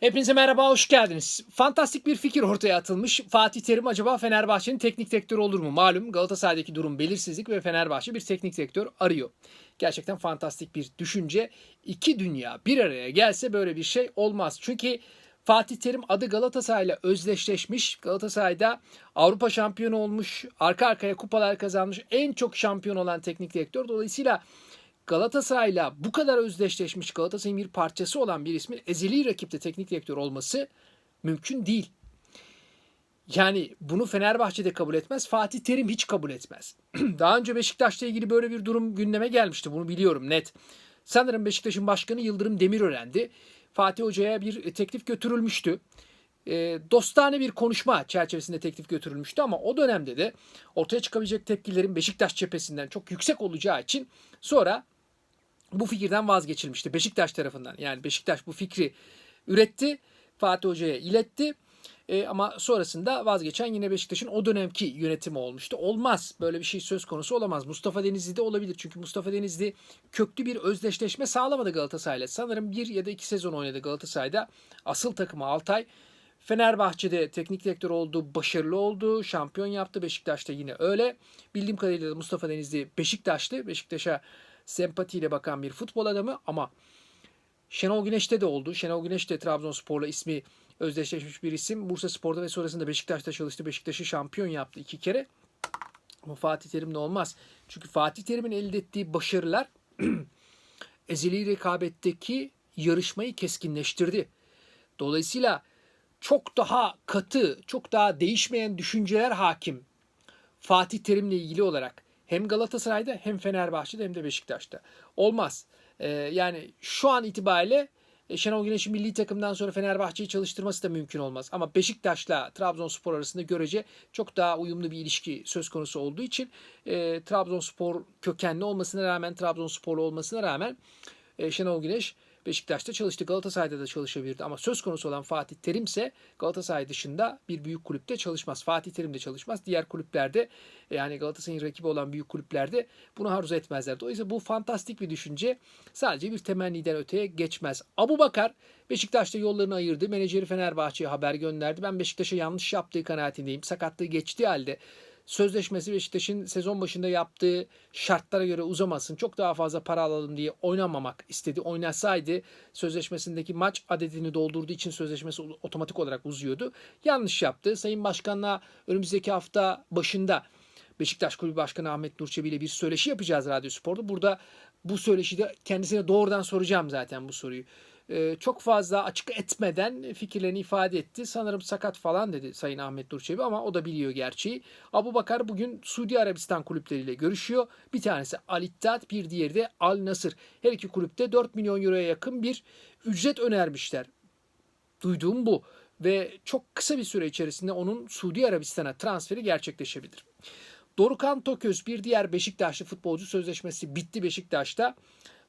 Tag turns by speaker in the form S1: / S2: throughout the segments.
S1: Hepinize merhaba, hoş geldiniz. Fantastik bir fikir ortaya atılmış. Fatih Terim acaba Fenerbahçe'nin teknik direktörü olur mu? Malum Galatasaray'daki durum belirsizlik ve Fenerbahçe bir teknik direktör arıyor. Gerçekten fantastik bir düşünce. İki dünya bir araya gelse böyle bir şey olmaz. Çünkü Fatih Terim adı Galatasaray'la özdeşleşmiş. Galatasaray'da Avrupa şampiyonu olmuş, arka arkaya kupalar kazanmış, en çok şampiyon olan teknik direktör. Dolayısıyla Galatasaray'la bu kadar özdeşleşmiş Galatasaray'ın bir parçası olan bir ismin ezeli rakipte teknik direktör olması mümkün değil. Yani bunu Fenerbahçe'de kabul etmez. Fatih Terim hiç kabul etmez. Daha önce Beşiktaş'la ilgili böyle bir durum gündeme gelmişti. Bunu biliyorum net. Sanırım Beşiktaş'ın başkanı Yıldırım Demirören'di. Fatih Hoca'ya bir teklif götürülmüştü. E, dostane bir konuşma çerçevesinde teklif götürülmüştü ama o dönemde de ortaya çıkabilecek tepkilerin Beşiktaş cephesinden çok yüksek olacağı için sonra bu fikirden vazgeçilmişti Beşiktaş tarafından. Yani Beşiktaş bu fikri üretti, Fatih Hoca'ya iletti. E, ama sonrasında vazgeçen yine Beşiktaş'ın o dönemki yönetimi olmuştu. Olmaz. Böyle bir şey söz konusu olamaz. Mustafa Denizli de olabilir. Çünkü Mustafa Denizli köklü bir özdeşleşme sağlamadı Galatasaray'la. Sanırım bir ya da iki sezon oynadı Galatasaray'da. Asıl takımı Altay. Fenerbahçe'de teknik direktör oldu, başarılı oldu, şampiyon yaptı. Beşiktaş'ta yine öyle. Bildiğim kadarıyla Mustafa Denizli Beşiktaşlı. Beşiktaş'a sempatiyle bakan bir futbol adamı ama Şenol Güneş'te de oldu. Şenol Güneş de Trabzonspor'la ismi özdeşleşmiş bir isim. Bursa Spor'da ve sonrasında Beşiktaş'ta çalıştı. Beşiktaş'ı şampiyon yaptı iki kere. Ama Fatih Terim'le olmaz. Çünkü Fatih Terim'in elde ettiği başarılar ezeli rekabetteki yarışmayı keskinleştirdi. Dolayısıyla çok daha katı, çok daha değişmeyen düşünceler hakim Fatih Terim'le ilgili olarak hem Galatasaray'da hem Fenerbahçe'de hem de Beşiktaş'ta. Olmaz. Ee, yani şu an itibariyle e, Şenol Güneş'in milli takımdan sonra Fenerbahçe'yi çalıştırması da mümkün olmaz. Ama Beşiktaş'la Trabzonspor arasında görece çok daha uyumlu bir ilişki söz konusu olduğu için e, Trabzonspor kökenli olmasına rağmen, Trabzonsporlu olmasına rağmen e, Şenol Güneş Beşiktaş'ta çalıştı. Galatasaray'da da çalışabilirdi. Ama söz konusu olan Fatih Terim ise Galatasaray dışında bir büyük kulüpte çalışmaz. Fatih Terim de çalışmaz. Diğer kulüplerde yani Galatasaray'ın rakibi olan büyük kulüplerde bunu arzu etmezler. Dolayısıyla bu fantastik bir düşünce sadece bir temenniden öteye geçmez. Abu Bakar Beşiktaş'ta yollarını ayırdı. Menajeri Fenerbahçe'ye haber gönderdi. Ben Beşiktaş'a yanlış yaptığı kanaatindeyim. Sakatlığı geçtiği halde sözleşmesi Beşiktaş'ın sezon başında yaptığı şartlara göre uzamasın. Çok daha fazla para alalım diye oynamamak istedi. Oynasaydı sözleşmesindeki maç adedini doldurduğu için sözleşmesi otomatik olarak uzuyordu. Yanlış yaptı. Sayın Başkan'la önümüzdeki hafta başında Beşiktaş Kulübü Başkanı Ahmet Nurçebi ile bir söyleşi yapacağız Radyo Spor'da. Burada bu söyleşide kendisine doğrudan soracağım zaten bu soruyu. Ee, çok fazla açık etmeden fikirlerini ifade etti. Sanırım sakat falan dedi Sayın Ahmet Durçebi ama o da biliyor gerçeği. Abu Bakar bugün Suudi Arabistan kulüpleriyle görüşüyor. Bir tanesi Al Ittihad, bir diğeri de Al Nasır. Her iki kulüpte 4 milyon euroya yakın bir ücret önermişler. Duyduğum bu ve çok kısa bir süre içerisinde onun Suudi Arabistan'a transferi gerçekleşebilir. Dorukan Toköz bir diğer Beşiktaşlı futbolcu sözleşmesi bitti Beşiktaş'ta.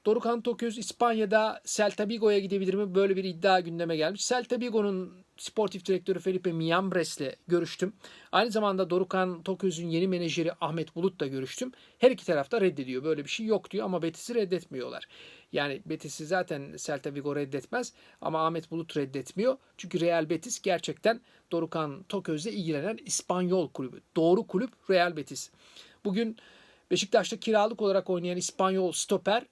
S1: Dorukan Toköz İspanya'da Celta Vigo'ya gidebilir mi? Böyle bir iddia gündeme gelmiş. Celta Vigo'nun sportif direktörü Felipe Miambres'le görüştüm. Aynı zamanda Dorukan Toköz'ün yeni menajeri Ahmet Bulut'la görüştüm. Her iki tarafta reddediyor. Böyle bir şey yok diyor ama Betis'i reddetmiyorlar. Yani Betis'i zaten Celta Vigo reddetmez ama Ahmet Bulut reddetmiyor. Çünkü Real Betis gerçekten Dorukan Toköz'le ilgilenen İspanyol kulübü. Doğru kulüp Real Betis. Bugün Beşiktaş'ta kiralık olarak oynayan İspanyol stoper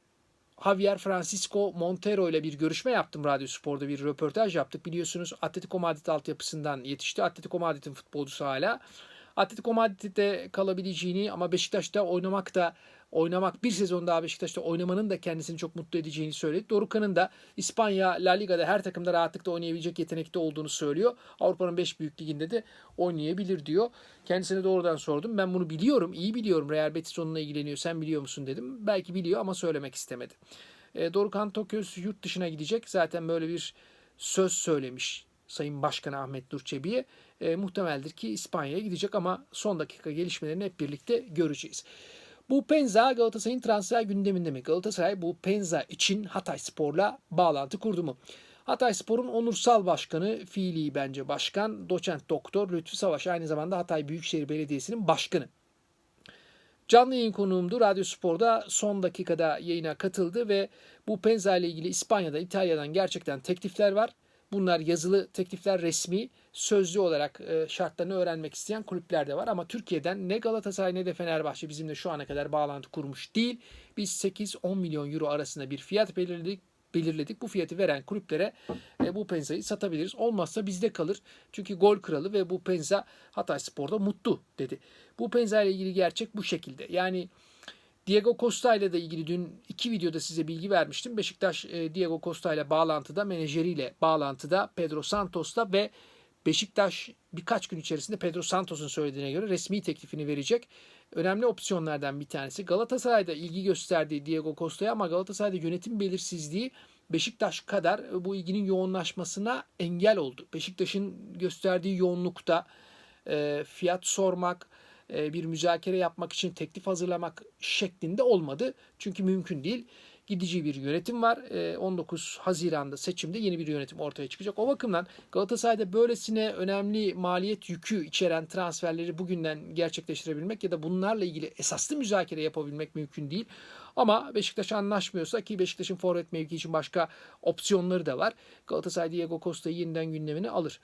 S1: Javier Francisco Montero ile bir görüşme yaptım Radyo Spor'da bir röportaj yaptık. Biliyorsunuz Atletico Madrid altyapısından yetişti. Atletico Madrid'in futbolcusu hala. Atletico Madrid'de kalabileceğini ama Beşiktaş'ta oynamak da oynamak bir sezon daha Beşiktaş'ta oynamanın da kendisini çok mutlu edeceğini söyledi. Dorukhan'ın da İspanya La Liga'da her takımda rahatlıkla oynayabilecek yetenekte olduğunu söylüyor. Avrupa'nın 5 büyük liginde de oynayabilir diyor. Kendisine doğrudan sordum. Ben bunu biliyorum, iyi biliyorum. Real Betis onunla ilgileniyor. Sen biliyor musun dedim. Belki biliyor ama söylemek istemedi. E, Dorukhan Toköz yurt dışına gidecek. Zaten böyle bir söz söylemiş Sayın Başkan Ahmet Durçebi'ye. E, muhtemeldir ki İspanya'ya gidecek ama son dakika gelişmelerini hep birlikte göreceğiz. Bu Penza Galatasaray'ın transfer gündeminde mi? Galatasaray bu Penza için Hatay Spor'la bağlantı kurdu mu? Hatay Spor'un onursal başkanı, fiili bence başkan, doçent doktor Lütfü Savaş aynı zamanda Hatay Büyükşehir Belediyesi'nin başkanı. Canlı yayın konuğumdu. Radyo Spor'da son dakikada yayına katıldı ve bu Penza ile ilgili İspanya'dan, İtalya'dan gerçekten teklifler var. Bunlar yazılı teklifler resmi, sözlü olarak e, şartlarını öğrenmek isteyen kulüpler de var. Ama Türkiye'den ne Galatasaray ne de Fenerbahçe bizimle şu ana kadar bağlantı kurmuş değil. Biz 8-10 milyon euro arasında bir fiyat belirledik belirledik. Bu fiyatı veren kulüplere e, bu Penza'yı satabiliriz. Olmazsa bizde kalır. Çünkü gol kralı ve bu Penza Hatay Spor'da mutlu dedi. Bu Penza ile ilgili gerçek bu şekilde. Yani Diego Costa ile de ilgili dün iki videoda size bilgi vermiştim. Beşiktaş e, Diego Costa ile bağlantıda, menajeriyle bağlantıda, Pedro Santos'ta ve Beşiktaş birkaç gün içerisinde Pedro Santos'un söylediğine göre resmi teklifini verecek. Önemli opsiyonlardan bir tanesi. Galatasaray'da ilgi gösterdiği Diego Costa'ya ama Galatasaray'da yönetim belirsizliği Beşiktaş kadar bu ilginin yoğunlaşmasına engel oldu. Beşiktaş'ın gösterdiği yoğunlukta e, fiyat sormak, e, bir müzakere yapmak için teklif hazırlamak şeklinde olmadı. Çünkü mümkün değil. Gidici bir yönetim var. E, 19 Haziran'da seçimde yeni bir yönetim ortaya çıkacak. O bakımdan Galatasaray'da böylesine önemli maliyet yükü içeren transferleri bugünden gerçekleştirebilmek ya da bunlarla ilgili esaslı müzakere yapabilmek mümkün değil. Ama Beşiktaş anlaşmıyorsa ki Beşiktaş'ın forvet mevki için başka opsiyonları da var. Galatasaray Diego Costa'yı yeniden gündemine alır.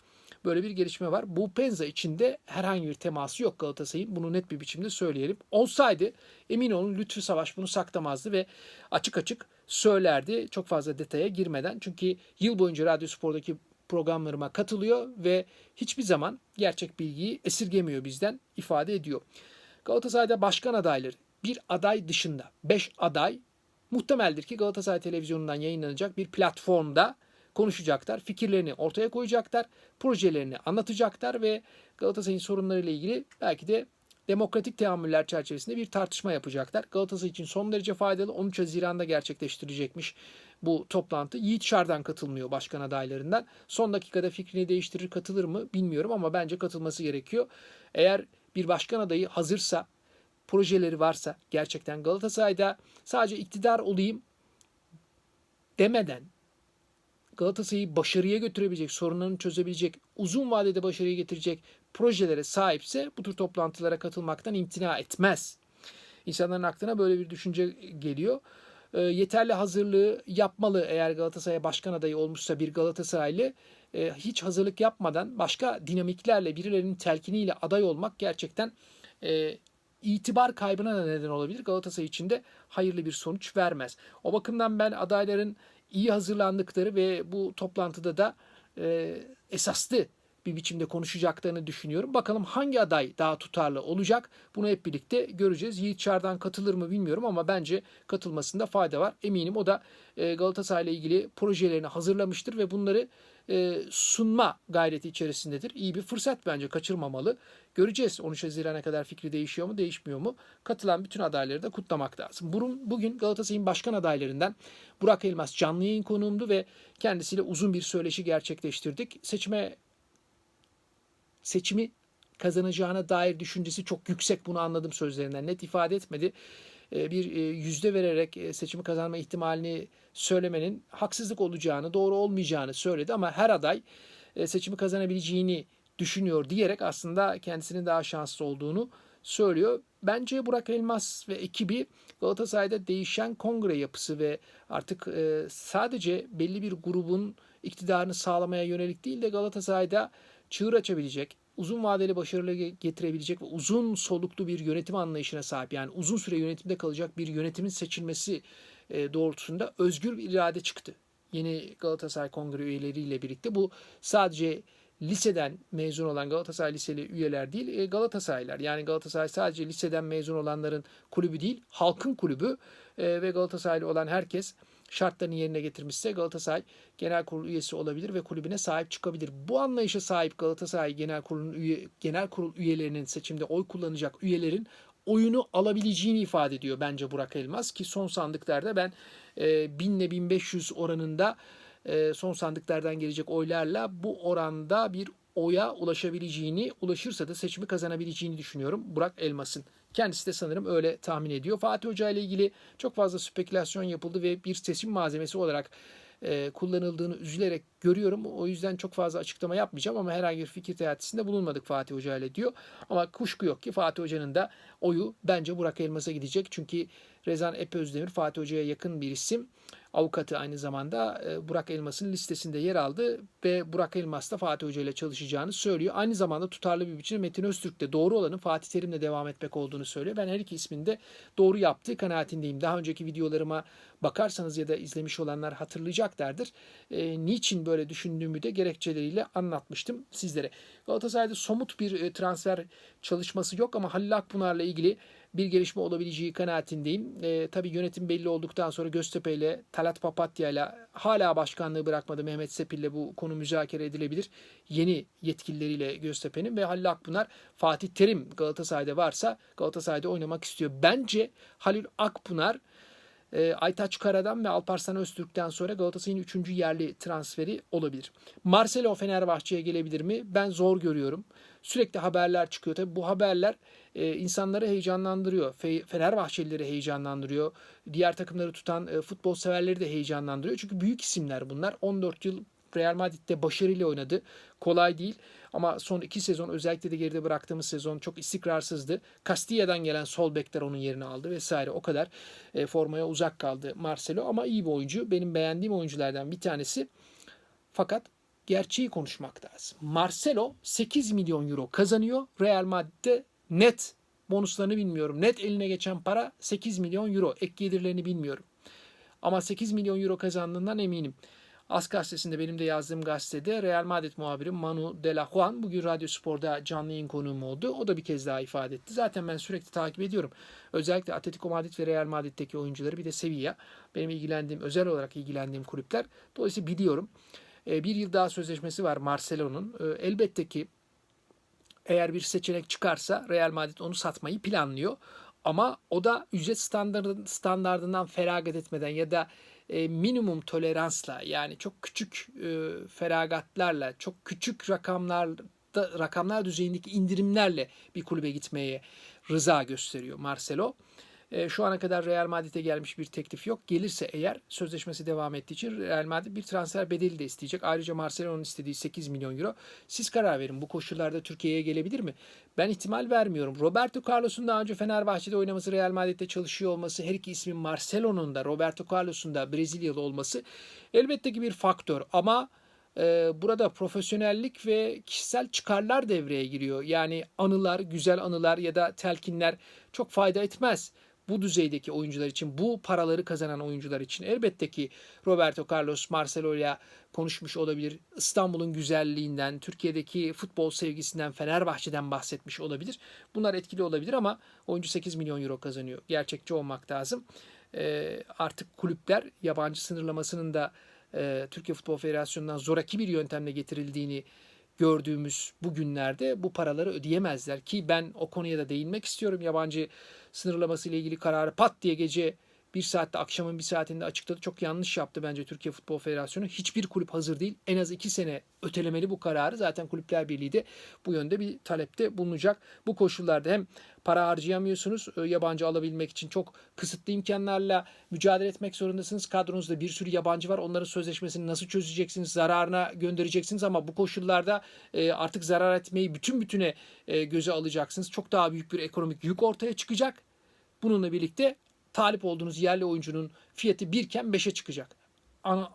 S1: Böyle bir gelişme var. Bu Penza içinde herhangi bir teması yok Galatasaray'ın. Bunu net bir biçimde söyleyelim. Olsaydı emin olun Lütfü Savaş bunu saklamazdı ve açık açık söylerdi. Çok fazla detaya girmeden. Çünkü yıl boyunca Radyo Spor'daki programlarıma katılıyor ve hiçbir zaman gerçek bilgiyi esirgemiyor bizden ifade ediyor. Galatasaray'da başkan adayları bir aday dışında 5 aday muhtemeldir ki Galatasaray televizyonundan yayınlanacak bir platformda konuşacaklar, fikirlerini ortaya koyacaklar, projelerini anlatacaklar ve Galatasaray'ın sorunlarıyla ilgili belki de demokratik teamüller çerçevesinde bir tartışma yapacaklar. Galatasaray için son derece faydalı. 13 Haziran'da gerçekleştirecekmiş bu toplantı. Yiğit Şardan katılmıyor başkan adaylarından. Son dakikada fikrini değiştirir katılır mı bilmiyorum ama bence katılması gerekiyor. Eğer bir başkan adayı hazırsa, projeleri varsa gerçekten Galatasaray'da sadece iktidar olayım demeden Galatasaray'ı başarıya götürebilecek, sorunlarını çözebilecek, uzun vadede başarıya getirecek projelere sahipse bu tür toplantılara katılmaktan imtina etmez. İnsanların aklına böyle bir düşünce geliyor. E, yeterli hazırlığı yapmalı eğer Galatasaray'a başkan adayı olmuşsa bir Galatasaraylı e, hiç hazırlık yapmadan başka dinamiklerle birilerinin telkiniyle aday olmak gerçekten e, itibar kaybına da neden olabilir. Galatasaray için de hayırlı bir sonuç vermez. O bakımdan ben adayların iyi hazırlandıkları ve bu toplantıda da e, esaslı bir biçimde konuşacaklarını düşünüyorum. Bakalım hangi aday daha tutarlı olacak? Bunu hep birlikte göreceğiz. Yiğit Çar'dan katılır mı bilmiyorum ama bence katılmasında fayda var. Eminim o da e, Galatasaray ile ilgili projelerini hazırlamıştır ve bunları e, sunma gayreti içerisindedir. İyi bir fırsat bence kaçırmamalı. Göreceğiz 13 Haziran'a kadar fikri değişiyor mu değişmiyor mu? Katılan bütün adayları da kutlamak lazım. Bugün Galatasaray'ın başkan adaylarından Burak Elmas canlı yayın konuğumdu ve kendisiyle uzun bir söyleşi gerçekleştirdik. Seçime seçimi kazanacağına dair düşüncesi çok yüksek bunu anladım sözlerinden. Net ifade etmedi. E, bir e, yüzde vererek e, seçimi kazanma ihtimalini söylemenin haksızlık olacağını, doğru olmayacağını söyledi ama her aday seçimi kazanabileceğini düşünüyor diyerek aslında kendisinin daha şanslı olduğunu söylüyor. Bence Burak Elmas ve ekibi Galatasaray'da değişen kongre yapısı ve artık sadece belli bir grubun iktidarını sağlamaya yönelik değil de Galatasaray'da çığır açabilecek, uzun vadeli başarılı getirebilecek ve uzun soluklu bir yönetim anlayışına sahip yani uzun süre yönetimde kalacak bir yönetimin seçilmesi e, doğrultusunda özgür bir irade çıktı. Yeni Galatasaray Kongre üyeleriyle birlikte bu sadece liseden mezun olan Galatasaray liseli üyeler değil e, Galatasaraylar. Yani Galatasaray sadece liseden mezun olanların kulübü değil halkın kulübü e, ve Galatasaraylı olan herkes şartlarını yerine getirmişse Galatasaray genel kurul üyesi olabilir ve kulübüne sahip çıkabilir. Bu anlayışa sahip Galatasaray genel kurulun üye, genel kurul üyelerinin seçimde oy kullanacak üyelerin oyunu alabileceğini ifade ediyor bence Burak Elmas ki son sandıklarda ben e, 1000 ile 1500 oranında e, son sandıklardan gelecek oylarla bu oranda bir oya ulaşabileceğini, ulaşırsa da seçimi kazanabileceğini düşünüyorum Burak Elmas'ın. Kendisi de sanırım öyle tahmin ediyor. Fatih Hoca ile ilgili çok fazla spekülasyon yapıldı ve bir seçim malzemesi olarak e, kullanıldığını üzülerek görüyorum. O yüzden çok fazla açıklama yapmayacağım ama herhangi bir fikir teatisinde bulunmadık Fatih Hoca ile diyor. Ama kuşku yok ki Fatih Hoca'nın da oyu bence Burak Elmas'a gidecek. Çünkü Rezan Epözdemir Fatih Hoca'ya yakın bir isim. Avukatı aynı zamanda e, Burak Elmas'ın listesinde yer aldı ve Burak Elmas da Fatih Hoca ile çalışacağını söylüyor. Aynı zamanda tutarlı bir biçimde Metin Öztürk de doğru olanın Fatih Terim'le devam etmek olduğunu söylüyor. Ben her iki ismin de doğru yaptığı kanaatindeyim. Daha önceki videolarıma bakarsanız ya da izlemiş olanlar hatırlayacaklardır. E, niçin böyle düşündüğümü de gerekçeleriyle anlatmıştım sizlere. Galatasaray'da somut bir e, transfer çalışması yok ama Halil Akpınar'la ilgili bir gelişme olabileceği kanaatindeyim. E, tabii yönetim belli olduktan sonra Göztepe ile Talat Papatya ile hala başkanlığı bırakmadı Mehmet Sepil ile bu konu müzakere edilebilir. Yeni yetkilileriyle Göztepe'nin ve Halil Akpınar Fatih Terim Galatasaray'da varsa Galatasaray'da oynamak istiyor. Bence Halil Akpınar e, Aytaç Karadan ve Alparslan Öztürk'ten sonra Galatasaray'ın 3. yerli transferi olabilir. Marcelo Fenerbahçe'ye gelebilir mi? Ben zor görüyorum. Sürekli haberler çıkıyor. Tabii bu haberler e, insanları heyecanlandırıyor. Fe, Fenerbahçelileri heyecanlandırıyor. Diğer takımları tutan e, futbol severleri de heyecanlandırıyor. Çünkü büyük isimler bunlar. 14 yıl Real Madrid'de başarıyla oynadı. Kolay değil ama son iki sezon özellikle de geride bıraktığımız sezon çok istikrarsızdı. Castilla'dan gelen sol bekler onun yerini aldı vesaire. O kadar e, formaya uzak kaldı Marcelo ama iyi bir oyuncu. Benim beğendiğim oyunculardan bir tanesi. Fakat gerçeği konuşmak lazım. Marcelo 8 milyon euro kazanıyor. Real Madrid'de net bonuslarını bilmiyorum. Net eline geçen para 8 milyon euro. Ek gelirlerini bilmiyorum. Ama 8 milyon euro kazandığından eminim. As gazetesinde benim de yazdığım gazetede Real Madrid muhabiri Manu de la Juan bugün Radyo Spor'da canlı yayın konuğum oldu. O da bir kez daha ifade etti. Zaten ben sürekli takip ediyorum. Özellikle Atletico Madrid ve Real Madrid'deki oyuncuları bir de Sevilla. Benim ilgilendiğim, özel olarak ilgilendiğim kulüpler. Dolayısıyla biliyorum. Bir yıl daha sözleşmesi var Marcelo'nun. Elbette ki eğer bir seçenek çıkarsa Real Madrid onu satmayı planlıyor. Ama o da ücret standartından feragat etmeden ya da e, minimum toleransla yani çok küçük e, feragatlarla, çok küçük rakamlarda rakamlar düzeyindeki indirimlerle bir kulübe gitmeye rıza gösteriyor Marcelo. E, şu ana kadar Real Madrid'e gelmiş bir teklif yok. Gelirse eğer sözleşmesi devam ettiği için Real Madrid bir transfer bedeli de isteyecek. Ayrıca Marcelo'nun istediği 8 milyon euro. Siz karar verin. Bu koşullarda Türkiye'ye gelebilir mi? Ben ihtimal vermiyorum. Roberto Carlos'un daha önce Fenerbahçe'de oynaması, Real Madrid'de çalışıyor olması, her iki ismin Marcelo'nun da Roberto Carlos'un da Brezilyalı olması elbette ki bir faktör. Ama e, burada profesyonellik ve kişisel çıkarlar devreye giriyor. Yani anılar, güzel anılar ya da telkinler çok fayda etmez bu düzeydeki oyuncular için, bu paraları kazanan oyuncular için elbette ki Roberto Carlos Marcelo ile konuşmuş olabilir. İstanbul'un güzelliğinden, Türkiye'deki futbol sevgisinden, Fenerbahçe'den bahsetmiş olabilir. Bunlar etkili olabilir ama oyuncu 8 milyon euro kazanıyor. Gerçekçi olmak lazım. Ee, artık kulüpler yabancı sınırlamasının da e, Türkiye Futbol Federasyonu'ndan zoraki bir yöntemle getirildiğini gördüğümüz bu günlerde bu paraları ödeyemezler ki ben o konuya da değinmek istiyorum. Yabancı sınırlaması ile ilgili kararı pat diye gece bir saatte akşamın bir saatinde açıkladı. Çok yanlış yaptı bence Türkiye Futbol Federasyonu. Hiçbir kulüp hazır değil. En az iki sene ötelemeli bu kararı. Zaten Kulüpler Birliği de bu yönde bir talepte bulunacak. Bu koşullarda hem para harcayamıyorsunuz. E, yabancı alabilmek için çok kısıtlı imkanlarla mücadele etmek zorundasınız. Kadronuzda bir sürü yabancı var. Onların sözleşmesini nasıl çözeceksiniz? Zararına göndereceksiniz ama bu koşullarda e, artık zarar etmeyi bütün bütüne e, göze alacaksınız. Çok daha büyük bir ekonomik yük ortaya çıkacak. Bununla birlikte talip olduğunuz yerli oyuncunun fiyatı birken 5'e çıkacak.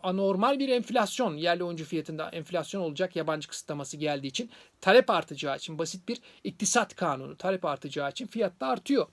S1: Anormal bir enflasyon, yerli oyuncu fiyatında enflasyon olacak yabancı kısıtlaması geldiği için talep artacağı için basit bir iktisat kanunu talep artacağı için fiyat da artıyor.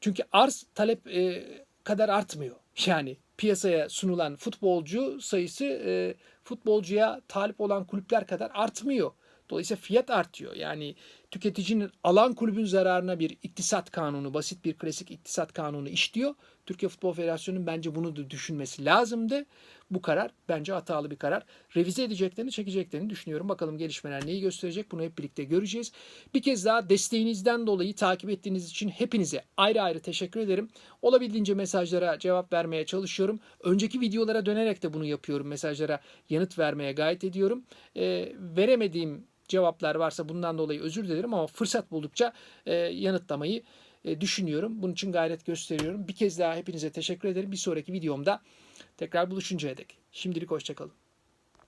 S1: Çünkü arz talep e, kadar artmıyor. Yani piyasaya sunulan futbolcu sayısı e, futbolcuya talip olan kulüpler kadar artmıyor. Dolayısıyla fiyat artıyor. Yani tüketicinin alan kulübün zararına bir iktisat kanunu, basit bir klasik iktisat kanunu işliyor. Türkiye Futbol Federasyonu'nun bence bunu da düşünmesi lazımdı. Bu karar bence hatalı bir karar. Revize edeceklerini, çekeceklerini düşünüyorum. Bakalım gelişmeler neyi gösterecek bunu hep birlikte göreceğiz. Bir kez daha desteğinizden dolayı takip ettiğiniz için hepinize ayrı ayrı teşekkür ederim. Olabildiğince mesajlara cevap vermeye çalışıyorum. Önceki videolara dönerek de bunu yapıyorum. Mesajlara yanıt vermeye gayret ediyorum. E, veremediğim cevaplar varsa bundan dolayı özür dilerim ama fırsat buldukça e, yanıtlamayı e, düşünüyorum. Bunun için gayret gösteriyorum. Bir kez daha hepinize teşekkür ederim. Bir sonraki videomda tekrar buluşuncaya dek. Şimdilik hoşçakalın.